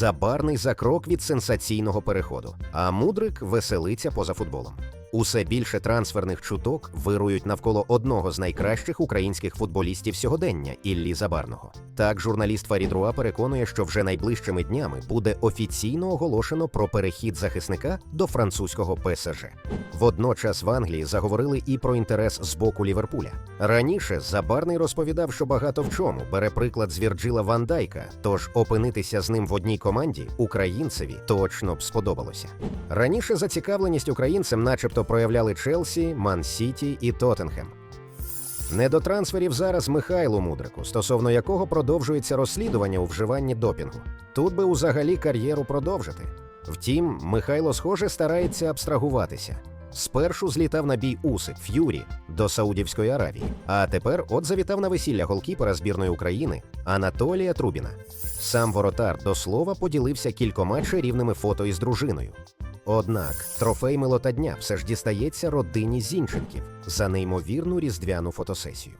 Забарний за крок від сенсаційного переходу, а мудрик веселиться поза футболом. Усе більше трансферних чуток вирують навколо одного з найкращих українських футболістів сьогодення Іллі Забарного. Так, журналіст Фарідруа переконує, що вже найближчими днями буде офіційно оголошено про перехід захисника до французького ПСЖ. Водночас в Англії заговорили і про інтерес з боку Ліверпуля. Раніше Забарний розповідав, що багато в чому бере приклад з Вірджила Ван Дайка, тож опинитися з ним в одній команді українцеві точно б сподобалося. Раніше зацікавленість українцем, начебто, проявляли Челсі, Ман Сіті і Тоттенхем. Не до трансферів зараз Михайлу Мудрику, стосовно якого продовжується розслідування у вживанні допінгу. Тут би узагалі кар'єру продовжити. Втім, Михайло, схоже, старається абстрагуватися. Спершу злітав на бій Усик Ф'юрі до Саудівської Аравії, а тепер от завітав на весілля голкіпера збірної України Анатолія Трубіна. Сам воротар до слова поділився кількома чарівними фото із дружиною. Однак трофей милота дня все ж дістається родині Зінченків за неймовірну різдвяну фотосесію.